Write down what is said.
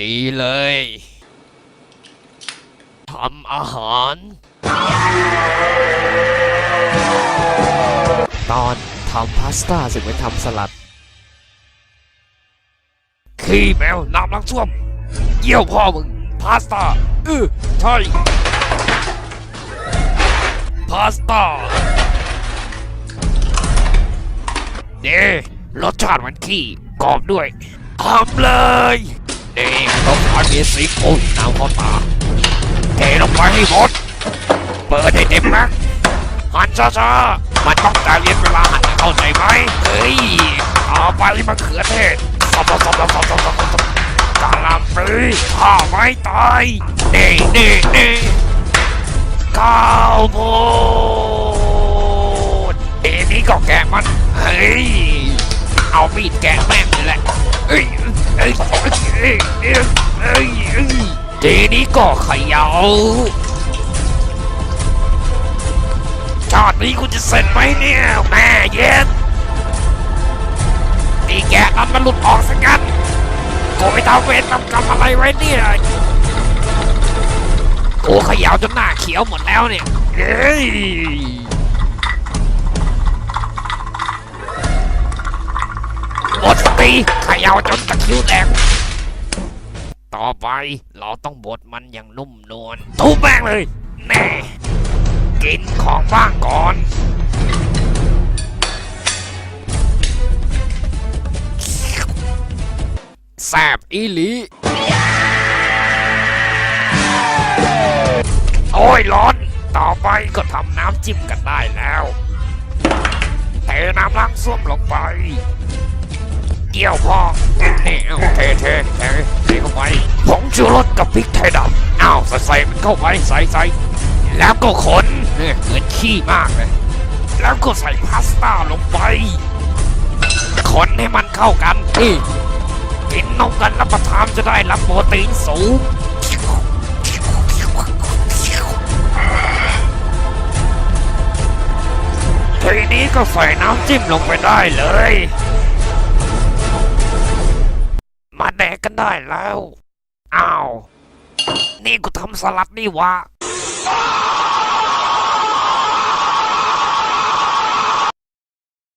ดีเลยทำอาหาร ตอนทำพาสต้าสึกไปทำสลัด ขี้แมวน้ำล้างส้วม เยี่ยวพ่อมึง พาสต้าเออใช่ พาสต้าเน่รสชาติมันขี้กรอบด้วยทำเลย นี่ต้องการมีสีกุลน้ำขาตาเทลงไปให้หมดเปิดให้เต็มนะหันซะซะมันต้องการเรียนเวลาหันเข้าใจไหมเฮ้ยเอาไปมาเขือเทศสบสบสบสบสบกาลาฟรีข้าไม่ตายเน่เน่เน่ก้าวโบเอ็นี้ก็แกะมันเฮ้ยเอามีดแกะแม่งเลยแหละ นี้ก็เขย่าชาตินี้กูจะเสร็จไหมเนี่ยแม่เย็นตีแกะนั้นมันหลุดออกสักกันกูไปทำเวรทำกรรมอะไรไว้เนี่ยกูเขย่าจนหน้าเขียวหมดแล้วเนี่ยเฮ้ยหมดสติเขย่าจนตะคริวแตก ต่อไปเราต้องบดมันอย่างนุ่มนวลทุบแม่งเลย แน่ กินของบ้างก่อนแซบอีหลี โอ้ยร้อน ต่อไปก็ทำน้ำจิ้มกันได้แล้วเทน้ำล้างส้วมลงไปเกี่ยวพองนี่เอาเทเท ชูรสกับพริกไทยดำอ้าวใส่ใส่มันเข้าไปใส่ใส่แล้วก็คนเนี่ยเหมือนขี้มากเลย แล้วก็ใส่พาสต้าลงไปคนให้มันเข้ากันนี่กินนมกันรับประทานจะได้รับโปรตีนสูงทีนี้ก็ใส่น้ำจิ้มลงไปได้เลย มาแดกกันได้แล้ว อ้าว นี่กูทำสลัดนี่วะ